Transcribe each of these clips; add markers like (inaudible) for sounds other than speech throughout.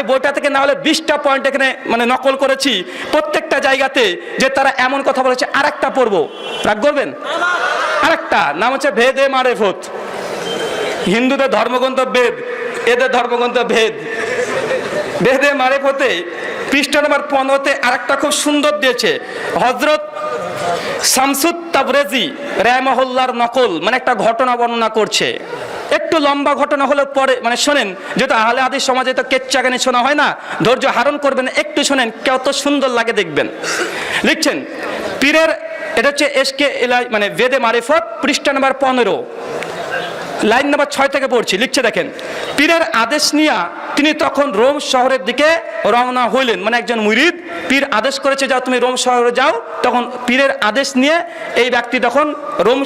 আমি বইটা থেকে না হলে বিশটা পয়েন্ট এখানে মানে নকল করেছি। প্রত্যেকটা জায়গাতে যে তারা এমন কথা বলেছে, আরেকটা পড়ব। রাগ করবেন? আরেকটা। নাম হচ্ছে ভেদে ভূত। হিন্দুদের ধর্মগ্রন্থ বেদ এদের ধর্মগ্রন্থ ভেদ। বেদে ফতে পৃষ্ঠা নম্বর পনেরোতে আরেকটা খুব সুন্দর দিয়েছে। হজরত শামসুদ তাবরেজি রায়মহল্লার নকল মানে একটা ঘটনা বর্ণনা করছে। একটু লম্বা ঘটনা হলে পরে মানে শোনেন, যেহেতু আহলে আদির সমাজে তো কেচ্চা গানে শোনা হয় না, ধৈর্য হারণ করবেন, একটু শোনেন, কত সুন্দর লাগে দেখবেন। লিখছেন, পীরের, এটা হচ্ছে এস কে এলাই মানে বেদে মারিফত, পৃষ্ঠা নাম্বার পনেরো। লাইন নাম্বার ছয় থেকে পড়ছি, লিখছে দেখেন, পীরের আদেশ নিয়া তিনি তখন রোম শহরের দিকে রওনা হইলেন। মানে একজন মুরিদ, পীর আদেশ করেছে, যাও তুমি রোম শহরে যাও, তখন পীরের আদেশ নিয়ে এই ব্যক্তি তখন রোম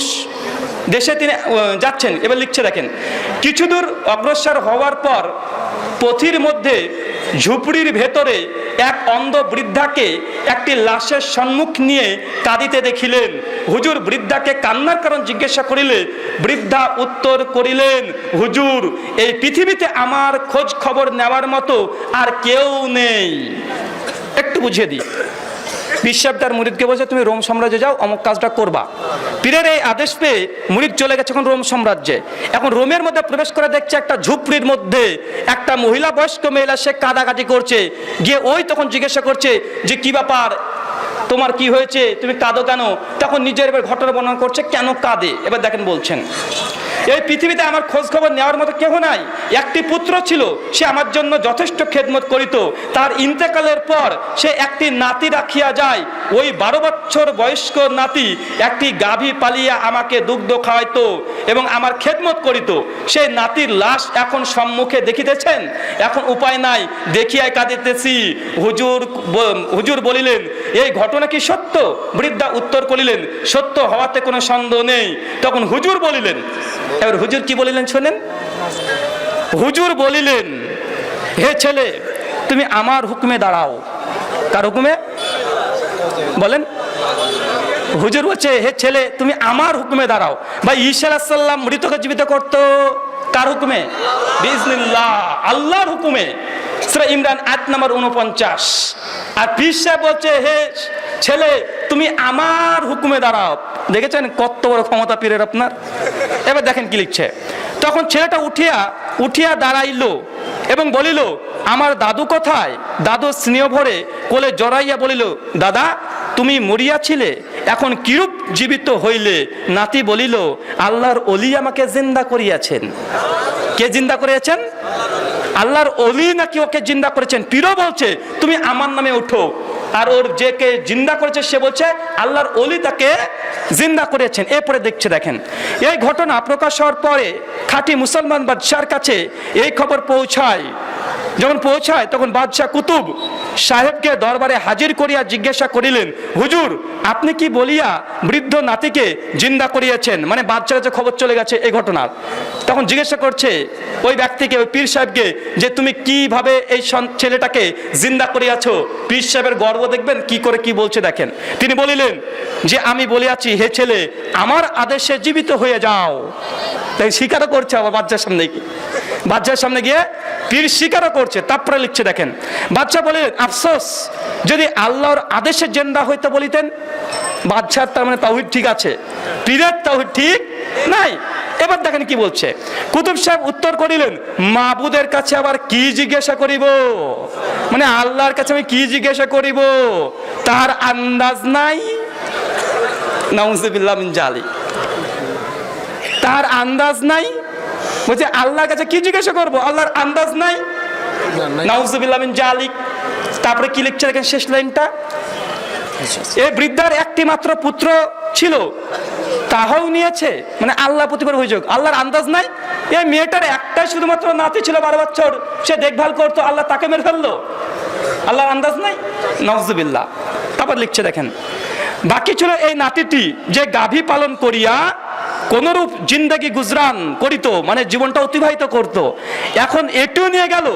দেশে তিনি যাচ্ছেন। এবার লিখছে, দেখেন কিছু দূর অগ্রসর হওয়ার পর পথির মধ্যে ঝুপড়ির ভেতরে এক অন্ধ বৃদ্ধাকে একটি লাশের সম্মুখ নিয়ে কাঁদিতে দেখিলেন। হুজুর, বৃদ্ধাকে কান্নার কারণ জিজ্ঞাসা করিলে, বৃদ্ধা উত্তর করিলেন, হুজুর, এই পৃথিবীতে আমার খোঁজ খবর নেওয়ার মতো আর কেউ নেই। একটু বুঝিয়ে দিই। বিশ্বাব তার মুরিদকে বলছে, তুমি রোম সাম্রাজ্যে যাও, অমুক কাজটা করবা। পীরের এই আদেশ পেয়ে মুরিদ চলে গেছে এখন রোম সাম্রাজ্যে। এখন রোমের মধ্যে প্রবেশ করে দেখছে একটা ঝুপড়ির মধ্যে একটা মহিলা বয়স্ক মহিলা, সে কাদাকাটি করছে। গিয়ে ওই তখন জিজ্ঞাসা করছে যে, কি ব্যাপার? তোমার কি হয়েছে? তুমি কাঁদো কেন? তখন নিজের এবার ঘটনা বর্ণনা করছে, কেন কাঁদে? এবার দেখেন বলছেন। এই পৃথিবীতে আমার খোঁজ খবর নেওয়ার মতো কেহ নাই। একটি পুত্র ছিল, সে আমার জন্য যথেষ্ট খেদমত করিত। তার ইন্তেকালের পর সে একটি নাতি রাখিয়া যায়। ওই বারো বছর বয়স্ক নাতি একটি গাভী পালিয়া আমাকে দুগ্ধ খাওয়াইতো এবং আমার খেদমত করিত। সেই নাতির লাশ এখন সম্মুখে দেখিতেছেন? এখন উপায় নাই, দেখিয়াই কাঁদিতেছি। হুজুর হুজুর বলিলেন, এই ঘটনা কি সত্য? বৃদ্ধা উত্তর করিলেন, সত্য হওয়াতে কোনো সন্দেহ নেই। তখন হুজুর বলিলেন এবার হুজুর কি বলিলেন শোনেন? হুজুর বলিলেন, হে ছেলে, তুমি আমার হুকুমে দাঁড়াও। কার হুকুমে? বলেন। হুজুর বলছে, হে ছেলে, তুমি আমার হুকুমে দাঁড়াও। ভাই ঈশা মৃতকে জীবিত করতো। কার হুকুমে? বিজনিল্লাহ আল্লাহর হুকুমে। সুরা ইমরান আট নম্বর উনপঞ্চাশ আর পীর সাহেব বলছে, হে ছেলে, তুমি আমার হুকুমে দাঁড়াও। দেখেছেন কত বড় ক্ষমতা পীরের আপনার? এবার দেখেন কি লিখছে। তখন ছেলেটা উঠিয়া উঠিয়া দাঁড়াইলো এবং বলিল, আমার দাদু কোথায়? দাদু স্নেহ ভরে কোলে জড়াইয়া বলিল, দাদা, তুমি মরিয়াছিলে এখন কিরূপ জীবিত হইলে? নাতি বলিল, আল্লাহর অলি আমাকে জিন্দা করিয়াছেন। কে জিন্দা করিয়াছেন? আল্লাহর অলি নাকি ওকে জিন্দা করেছেন? পীরও বলছে, তুমি আমার নামে উঠো। আর ওর যে কে জিন্দা করেছে, সে বলছে, আল্লাহর অলি তাকে জিন্দা করেছেন। এরপরে দেখছে, দেখেন, এই ঘটনা প্রকাশ হওয়ার পরে খাঁটি মুসলমান বাদশার কাছে এই খবর পৌঁছায়। যখন পৌঁছায়, তখন বাদশাহ কুতুব সাহেবকে দরবারে হাজির করিয়া জিজ্ঞাসা করিলেন, হুজুর, আপনি কি বলিয়া বৃদ্ধ নাতিকে জিন্দা করিয়েছেন? মানে বাচ্চার যে খবর চলে গেছে এই ঘটনার তখন জিজ্ঞাসা করছে ওই ব্যক্তিকে, ওই পীর সাহেবকে, যে তুমি কীভাবে এই ছেলেটাকে জিন্দা করিয়াছ? পীর সাহেবের গর্ব দেখবেন, কি করে কি বলছে দেখেন। তিনি বলিলেন, যে আমি বলিয়াছি, হে ছেলে, আমার আদেশে জীবিত হয়ে যাও। তাই স্বীকারও করছে আবার বাচ্চার সামনে। গিয়ে বাচ্চার সামনে গিয়ে পীর স্বীকারও করছে তারপরে লিখছে, দেখেন। বাচ্চা বলে, আফসোস, যদি আল্লাহর আদেশে জেন্দা হইতে বলিতেন বাচ্চার তার মানে তাহিদ ঠিক আছে, পীরের তাহিদ ঠিক নাই। এবার দেখেন কি বলছে। কুতুব সাহেব উত্তর করিলেন, মাবুদের কাছে আবার কি জিজ্ঞাসা করিব? মানে আল্লাহর কাছে আমি কি জিজ্ঞাসা করিব? তার আন্দাজ নাই। নাউজুবিল্লাহ জালি তার আন্দাজ নাই বলছে আল্লাহর কাছে কি জিজ্ঞাসা করব? আল্লাহর আন্দাজ নাই। নাউজুবিল্লাহ মিন জালিক। তারপরে কি লিখছে দেখেন শেষ লাইনটা? এই বৃদ্ধার একটি মাত্র পুত্র ছিল তাহাও নিয়েছে। মানে আল্লাহ প্রতিবার অভিযোগ। আল্লাহর আন্দাজ নাই। এই মেয়েটার একটাই শুধুমাত্র নাতি ছিল বারো বছর। সে দেখভাল করতো আল্লাহ তাকে মেরে ফেলল। আল্লাহর আন্দাজ নাই? নজবিল্লা তারপর লিখছে দেখেন বাকি ছিল এই নাতিটি যে গাভী পালন করিয়া কোনরূপ জিন্দাগি গুজরান করিত মানে জীবনটা অতিবাহিত করত। এখন এটিও নিয়ে গেল,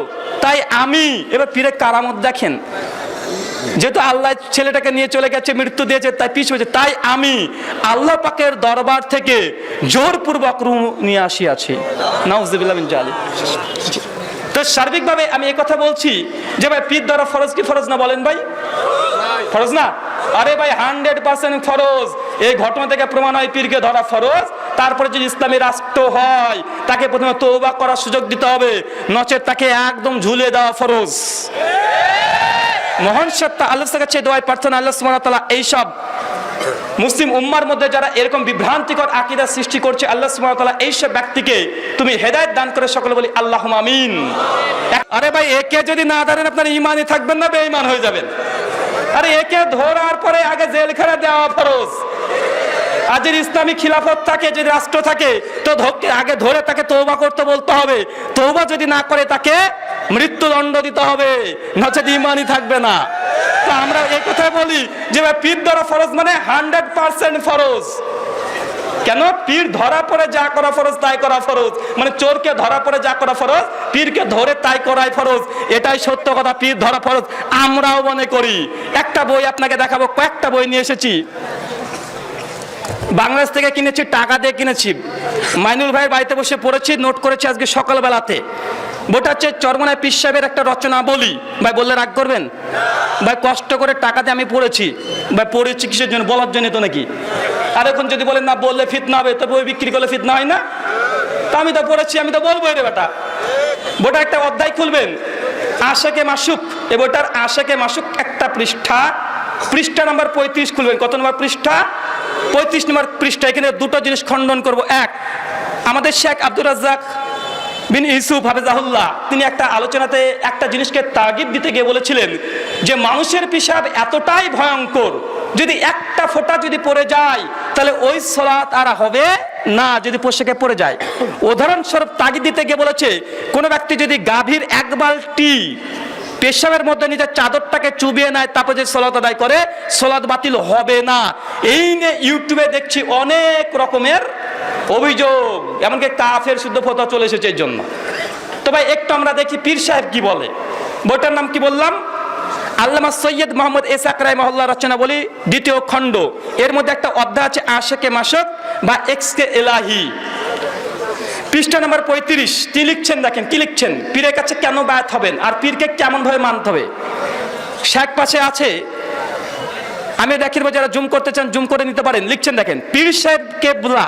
তাই আমি, এবার ফিরে কারামত দেখেন। যেহেতু আল্লাহ ছেলেটাকে নিয়ে চলে গেছে, মৃত্যু দিয়েছে, তাই পিছু হয়েছে, তাই আমি আল্লাহ পাকের দরবার থেকে জোরপূর্বক রুম নিয়ে আসিয়াছি। নাউজুবিল্লাহ জালিক। তো সার্বিকভাবে আমি কথা বলছি যে ভাই, পীর ধরা ফরজ কি ফরজ না বলেন ভাই? ফরজ না? আরে ভাই হান্ড্রেড পার্সেন্ট ফরজ। এই ঘটনা থেকে প্রমাণ হয় পীরকে ধরা ফরজ, তারপরে যদি ইসলামী রাষ্ট্র হয়, তাকে প্রথমে তৌবা করার সুযোগ দিতে হবে, নচেত তাকে একদম ঝুলে দেওয়া ফরজ। মহান সত্তা, আল্লাহর কাছে দোয়াই প্রার্থনা, আল্লাহ ওয়া তাআলা এইসব মুসলিম উম্মার মধ্যে যারা এরকম বিভ্রান্তিকর আকীদা সৃষ্টি করছে, আল্লাহ ওয়া তাআলা এইসব ব্যক্তিকে তুমি হেদায়েত দান করে সকলে বলি, আল্লাহুম্মা আমিন। আরে ভাই, একে যদি না ধরেন আপনার ইমানই থাকবেন না, বেঈমান হয়ে যাবেন। আরে একে ধরার পরে আগে জেলখানা দেওয়া ফরজ। আজের ইসলামী খিলাফত থাকে, যদি রাষ্ট্র থাকে, তো আগে ধরে তাকে তৌবা করতে বলতে হবে। তৌবা যদি না করে তাকে মৃত্যুদণ্ড দিতে হবে। নচেত ইমানই থাকবে না। তো আমরা এই কথা বলি যে পীর ধরা ফরজ মানে হান্ড্রেড পার্সেন্ট ফরজ। কেন? পীর ধরা পড়ে যা করা ফরজ, তাই করা ফরজ। মানে চোরকে ধরা পড়ে যা করা ফরজ, পীরকে ধরে তাই করাই ফরজ। এটাই সত্য কথা, পীর ধরা ফরজ। আমরাও মনে করি। একটা বই আপনাকে দেখাবো, কয়েকটা বই নিয়ে এসেছি। বাংলাদেশ থেকে কিনেছি, টাকা দিয়ে কিনেছি। মাইনুল ভাইয়ের বাড়িতে বসে পড়েছি, নোট করেছি আজকে সকালবেলাতে। বইটা হচ্ছে চরমনায় পীর সাহেবের একটা রচনা বলি। ভাই, বললে রাগ করবেন? ভাই, কষ্ট করে টাকা দিয়ে আমি পড়েছি। ভাই, পড়েছি কিসের জন্য? বলার জন্য তো নাকি? আর এখন যদি বলেন না, বললে ফিতনা হবে তো বই বিক্রি করলে ফিতনা হয় না? তা আমি তো পড়েছি, আমি তো বলব রে বেটা। বোটা একটা অধ্যায় খুলবেন। আশেকে মাসুক, এ বইটার আশেকে মাসুক একটা পৃষ্ঠা। পৃষ্ঠা নাম্বার পঁয়ত্রিশ খুলবেন। কত নম্বর পৃষ্ঠা? পঁয়ত্রিশ নম্বর পৃষ্ঠা, এখানে দুটো জিনিস খণ্ডন করব। এক, আমাদের শেখ আব্দুর রাজ্জাক বিন ইউসুফ হাফেজাহুল্লাহ, তিনি একটা আলোচনাতে একটা জিনিসকে তাগিদ দিতে গিয়ে বলেছিলেন যে, মানুষের পিসাব এতটাই ভয়ঙ্কর, যদি একটা ফোঁটা যদি পড়ে যায়, তাহলে ওই সলাৎ আর হবে না, যদি পোশাকে পড়ে যায়। উদাহরণস্বরূপ তাগিদ দিতে গিয়ে বলেছে, কোনো ব্যক্তি যদি গাভীর এক বালটি পেশাবের মধ্যে নিজের চাদরটাকে চুবিয়ে নেয়, তারপর যে সলাত আদায় করে সলাদ বাতিল হবে না। এই নিয়ে ইউটিউবে দেখছি অনেক রকমের অভিযোগ, এমনকি কাফের শুদ্ধ ফতোয়া চলে এসেছে এর জন্য। তো ভাই, একটু আমরা দেখি পীর সাহেব কি বলে। বইটার নাম কি বললাম? আল্লামা সৈয়দ মোহাম্মদ এসাক রায় মহল্লা রচনা বলি, দ্বিতীয় খণ্ড। এর মধ্যে একটা অধ্যায় আছে আশেকে মাসক বা এক্সকে এলাহি। পৃষ্ঠা নম্বর পঁয়ত্রিশ, কি লিখছেন দেখেন, কি লিখছেন? পীরের কাছে কেন বায়াত হবেন? আর পীরকে কেমন ভাবে মানতে হবে? শেখ পাশে আছে। আমি দেখির যারা জুম করতে চান, জুম করে নিতে পারেন। লিখছেন দেখেন, পীর সাহেবকে বলা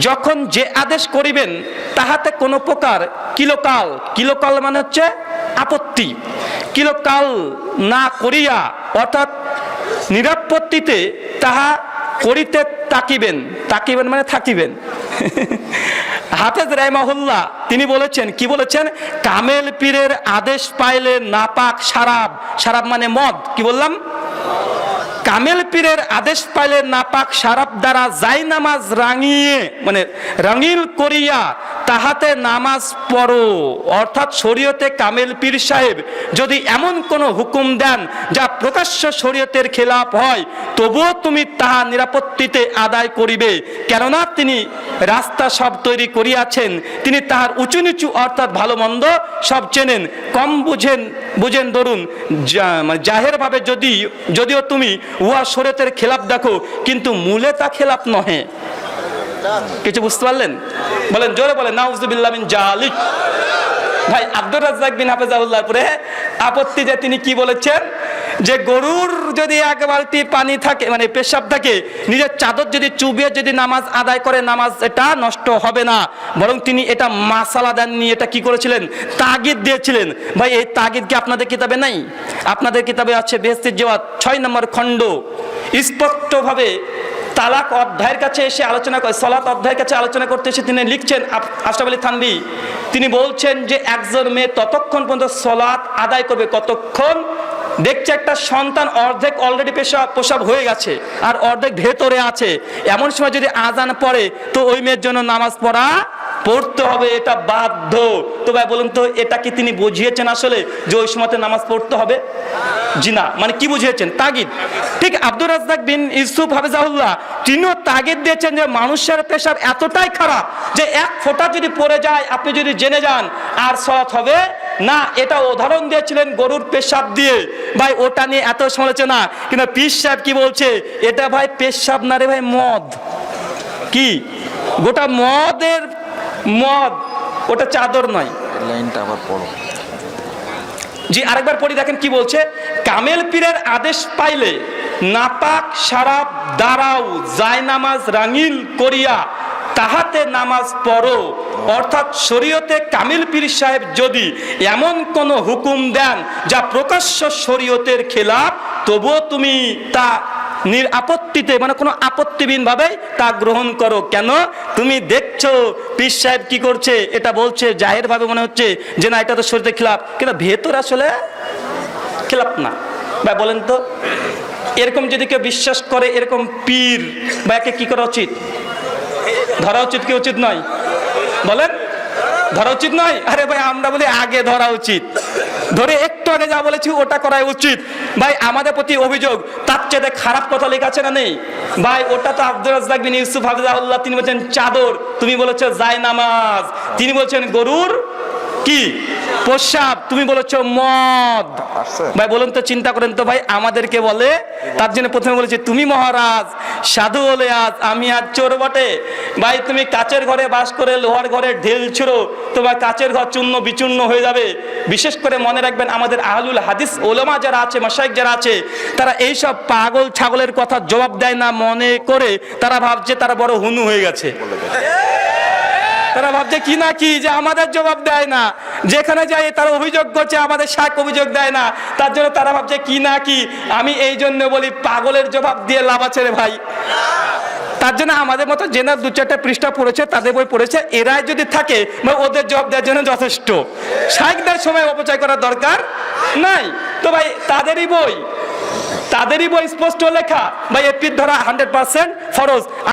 যখন যে আদেশ করিবেন, তাহাতে কোনো প্রকার কিলোকাল কিলোকাল মানে হচ্ছে আপত্তি। কিলোকাল না করিয়া, অর্থাৎ নিরাপত্তিতে তাহা করিতে তাকিবেন। তাকিবেন মানে থাকিবেন। (laughs) হাফেজ রাইমাহুল্লাহ তিনি বলেছেন, কি বলেছেন? কামেল পীরের আদেশ পাইলে নাপাক সারাব সারাব মানে মদ, কি বললাম? কামেল পীরের আদেশ পাইলে নাপাক সারাপ দ্বারা যাই নামাজ রাঙিয়ে মানে রঙিল করিয়া তাহাতে নামাজ পড়ো। অর্থাৎ শরীয়তে কামেল পীর সাহেব যদি এমন কোনো হুকুম দেন যা প্রকাশ্য শরীয়তের খেলাপ হয়, তবুও তুমি তাহা নিরাপত্তিতে আদায় করিবে। কেননা তিনি রাস্তা সব তৈরি করিয়াছেন, তিনি তাহার উঁচু নিচু অর্থাৎ ভালো মন্দ সব চেনেন। কম বুঝেন বুঝেন ধরুন মানে জাহেরভাবে যদি, যদিও তুমি উহা শরীয়তের খেলাপ দেখো, কিন্তু মূলে তা খেলাপ নহে। কিছু বুঝতে পারলেন? বলেন, জোরে বলেন নাউজুবিল্লাহ মিন জালিক ভাই, আব্দুর রাজ্জাক বিন হাফেজাউল্লাহ পরে আপত্তি যে তিনি কি বলেছেন? যে গরুর যদি এক বালতি পানি থাকে মানে পেশাব থাকে, নিজের চাদর যদি চুবিয়ে যদি নামাজ আদায় করে, নামাজ এটা নষ্ট হবে না। বরং তিনি এটা মাসালা দেননি, এটা কি করেছিলেন? তাগিদ দিয়েছিলেন। ভাই, এই তাগিদ কি আপনাদের কিতাবে নাই? আপনাদের কিতাবে আছে বেহস্তির জওয়াত, ছয় নম্বর খণ্ড। স্পষ্টভাবে তালাক অধ্যায়ের কাছে এসে আলোচনা করে, সলাত অধ্যায়ের কাছে আলোচনা করতে এসে তিনি লিখছেন আশরাফ আলী থানবি তিনি বলছেন যে একজন মেয়ে ততক্ষণ পর্যন্ত সলাৎ আদায় করবে, কতক্ষণ? দেখছে একটা সন্তান অর্ধেক অলরেডি পেশা পোশাব হয়ে গেছে আর অর্ধেক ভেতরে আছে। এমন সময় যদি আজান পড়ে, তো ওই মেয়ের জন্য নামাজ পড়া পড়তে হবে, এটা বাধ্য। তো ভাই বলুন তো, এটা কি তিনি বুঝিয়েছেন আসলে যে ওই সময়তে নামাজ পড়তে হবে? জি না মানে কি বুঝিয়েছেন? তাগিদ। ঠিক আব্দুর রাজ্জাক বিন ইউসুফ হাফিজাহুল্লাহ, তিনিও তাগিদ দিয়েছেন যে মানুষের পেশাব এতটাই খারাপ যে এক ফোঁটা যদি পড়ে যায়, আপনি যদি জেনে যান, আর সৎ হবে? না, এটা উদাহরণ দিয়েছিলেন গরুর পেশাব দিয়ে। ভাই, ওটা নিয়ে এত সমালোচনা, কিন্তু পিস সাহেব কি বলছে? এটা ভাই পেশাব না রে ভাই, মদ। কি? গোটা মদের মদ ওটা চাদর নয়। লাইনটা আবার পড়ো। জি আরেকবার পড়ি দেখেন কি বলছে? কামেল পীরের আদেশ পাইলে নাপাক সারাপ দাঁড়াও জায়নামাজ রাঙিল করিয়া তাহাতে নামাজ পড়ো। অর্থাৎ শরীয়তে কামিল পীর সাহেব যদি এমন কোন হুকুম দেন যা প্রকাশ্য শরীয়তের খেলাফ তবুও তুমি তা নির আপত্তিতে মানে কোনো আপত্তিবিহীন ভাবে তা গ্রহণ করো। কেন? তুমি দেখছ, পীর সাহেব কি করছে, এটা বলছে জাহের ভাবে মনে হচ্ছে যে না, এটা তো শরীরের খেলাফ। কিন্তু ভেতর আসলে খেলাফ না। বা বলেন তো, এরকম যদি কেউ বিশ্বাস করে, এরকম পীর বা একে কী করা উচিত? ধরা উচিত কি উচিত নয়? বলেন, ধরা উচিত নয়? আরে ভাই, আমরা বলি আগে ধরা উচিত। ধরে একটু আগে যা বলেছি, ওটা করাই উচিত। ভাই, আমাদের প্রতি অভিযোগ, তার চেয়ে খারাপ কথা লেখা আছে না নেই? ভাই, ওটা তো আব্দুল রাজ্জাক বিন ইউসুফ হাফিজাউল্লাহ তিনি বলছেন চাদর, তুমি বলেছ জায় নামাজ তিনি বলছেন গরুর কি? প্রসাব তুমি বলেছ মদ। ভাই বলুন তো চিন্তা করেন তো ভাই আমাদেরকে বলে তার জন্য প্রথমে বলেছি তুমি মহারাজ সাধু হলে আজ আমি আজ চোর বটে। ভাই তুমি কাচের ঘরে বাস করে লোহার ঘরে ঢেল ছিল তোমার কাচের ঘর চূর্ণ বিচূর্ণ হয়ে যাবে। বিশেষ করে মনে রাখবেন আমাদের আহলুল হাদিস ওলামা যারা আছে মাসাইক যারা আছে তারা এইসব পাগল ছাগলের কথা জবাব দেয় না মনে করে তারা ভাবছে তারা বড় হুনু হয়ে গেছে। তারা ভাবছে, কি না কি যে আমাদের জবাব দেয় না। যেখানে যাই, তারা অভিযোগ করছে, আমাদের শাক অভিযোগ দেয় না। তার জন্য তারা ভাবছে, কি না কি? আমি এই জন্য বলি, পাগলের জবাব দিয়ে লাভ আছে রে ভাই। তার জন্য আমাদের মতো জেনার দু চারটা পৃষ্ঠা পড়েছে, তাদের বই পড়েছে, এরাই যদি থাকে মানে ওদের জবাব দেওয়ার জন্য যথেষ্ট। শাইকদের সময় অপচয় করার দরকার নাই। তো ভাই, তাদেরই বই তাদেরই বই স্পষ্ট লেখা। ভাই, এপির ধরা হান্ড্রেড পার্সেন্ট ফরজ।